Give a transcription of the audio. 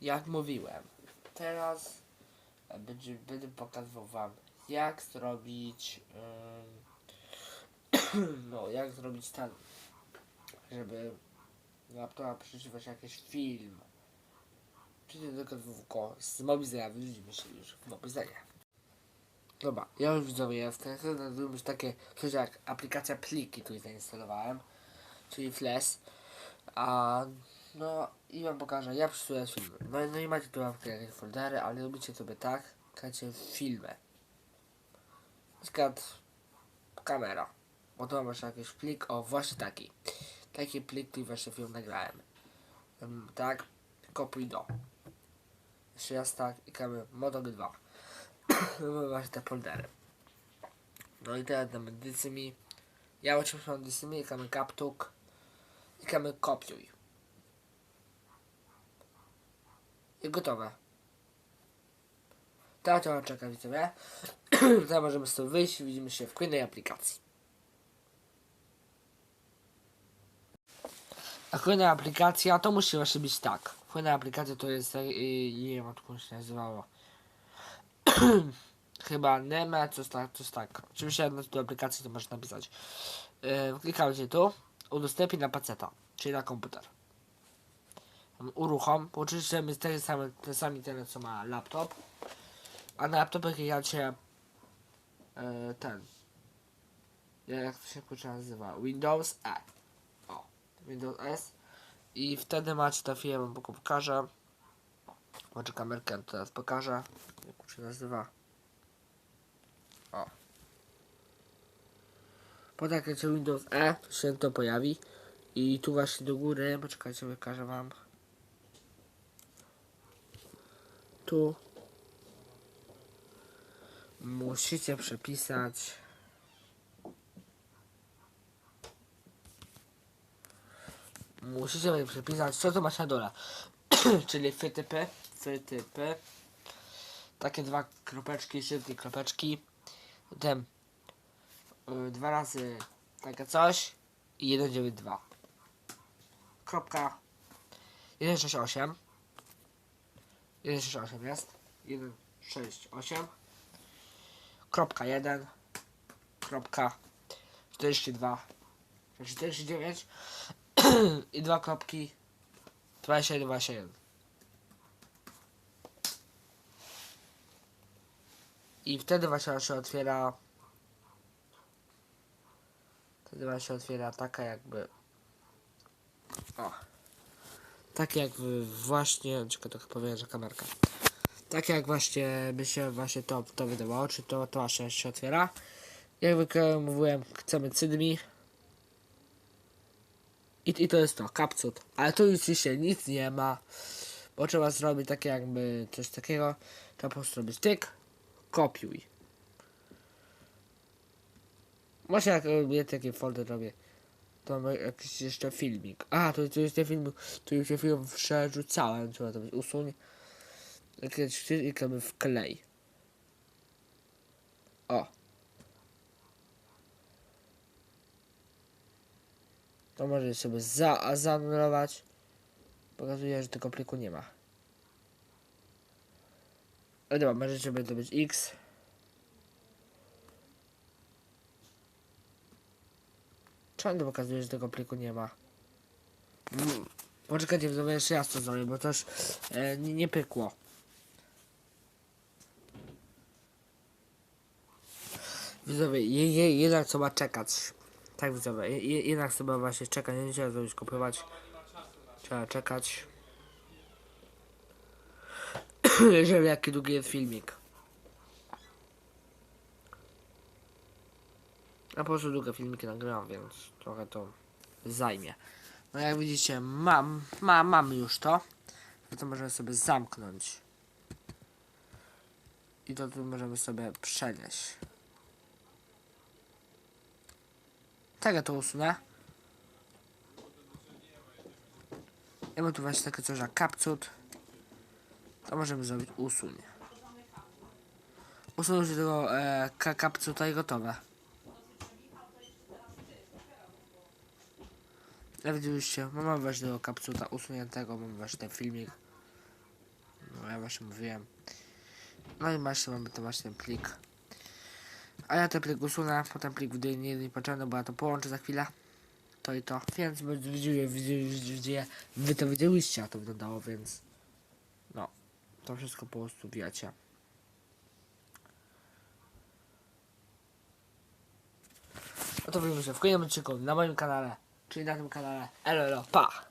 jak mówiłem, teraz będzie, będę pokazywał wam jak zrobić no jak zrobić ten żeby laptopa przeczytać jakiś film czy nie tylko tylko z Mobizera widzimy się już w Mobizerie Dobra, ja już widzowie jestem. Chcę zrobić takie coś jak aplikacja pliki tu zainstalowałem, czyli Flash. A no i wam pokażę, jak przesuwać filmy. No, no i macie tu jakieś foldery, ale robicie sobie tak, klikacie filmy. Na przykład kamera. Bo to masz jakiś plik, o właśnie taki. Taki plik, tu właśnie film nagrałem. Ym, tak, kopiuj do. Jeszcze raz tak, i klikamy Modo 2. Mamy właśnie te foldery. No i teraz damy dycymi. Ja oczywiście mam dycymi, klikamy kaptuk. Klikamy kopiuj. I gotowe. Teraz trzeba czekać widzowie. Teraz możemy z tego wyjść widzimy się w kolejnej aplikacji. A kolejna aplikacja to musi właśnie być tak. Kolejna aplikacja to jest, yy, nie wiem jak to się nazywało. Chyba Neme, coś tak, coś tak. Oczywiście na tej aplikacji to możesz napisać. Yy, klikamy tu, udostępnij na paceta, czyli na komputer. Tam Uruchom, bo oczywiście my te same, te same internet co ma laptop, a na laptopie klikacie yy, ten, jak to się kurczę nazywa, Windows E. O, Windows S. I wtedy macie ta firma, bo pokażę. Może kamerkę teraz pokażę. Jak to się nazywa? O. Po takiej Windows E to się to pojawi. I tu właśnie do góry, poczekajcie, wykażę wam. Tu. Musicie przepisać musicie sobie przepisać co to masz na dole. Czyli FTP FTP takie dwa kropeczki, szybkie kropeczki. Potem y, dwa razy takie coś i 192 kropka 168 168 jest. 168 kropka 1 kropka 42 49 i dwa kropki. 21 21 i wtedy właśnie się otwiera. Wtedy właśnie otwiera taka jakby o tak jak właśnie czekaj to chyba powiem, że kamerka tak jak właśnie by się właśnie to, to wydawało, czy to, to właśnie się otwiera jak mówiłem chcemy cydmi i, I to jest to, kapcut. Ale tu już się nic nie ma. Bo trzeba zrobić takie jakby coś takiego. Trzeba po prostu zrobić tyk, kopiuj. Może jak robię taki folder robię. To mam jakiś jeszcze filmik. A, tu, tu jest ten filmik. Tu już ten film przerzucałem. Trzeba to być usuń. Jakieś klikamy w klej. O. To możesz sobie za, zaanulować. Pokazuje, że tego pliku nie ma. Ale dobra, może sobie to być X. Czemu to pokazuje, że tego pliku nie ma? Mm. Poczekajcie, widzowie, jeszcze raz to zrobię, bo też e, nie, nie pykło. Widzowie, je, je, jednak trzeba czekać. Tak widzowie, je- je- jednak trzeba właśnie czekać, nie trzeba zrobić kopiować. Trzeba czekać. Jeżeli jaki długi jest filmik. A po prostu długie filmiki nagrywam, więc trochę to zajmie. No jak widzicie, mam, ma, mam już to. To możemy sobie zamknąć. I to tu możemy sobie przenieść. Tak, ja to usunę. Ja mam tu właśnie takie coś jak kapcut. To możemy zrobić usuń. Usunąć tego e, ka- kapcuta i gotowe. Jak widzieliście, mamy właśnie tego kapcuta usuniętego, mamy właśnie ten filmik. No ja właśnie mówiłem. No i właśnie mamy to właśnie ten plik. A ja ten plik usunę, potem plik w nie niepotrzebny, bo ja to połączę za chwilę. To i to. Więc widzicie, widzicie, wy to widzieliście, jak to wyglądało, więc no, to wszystko po prostu wiecie. No to widzimy się w kolejnym odcinku na moim kanale, czyli na tym kanale. Elo, elo, pa!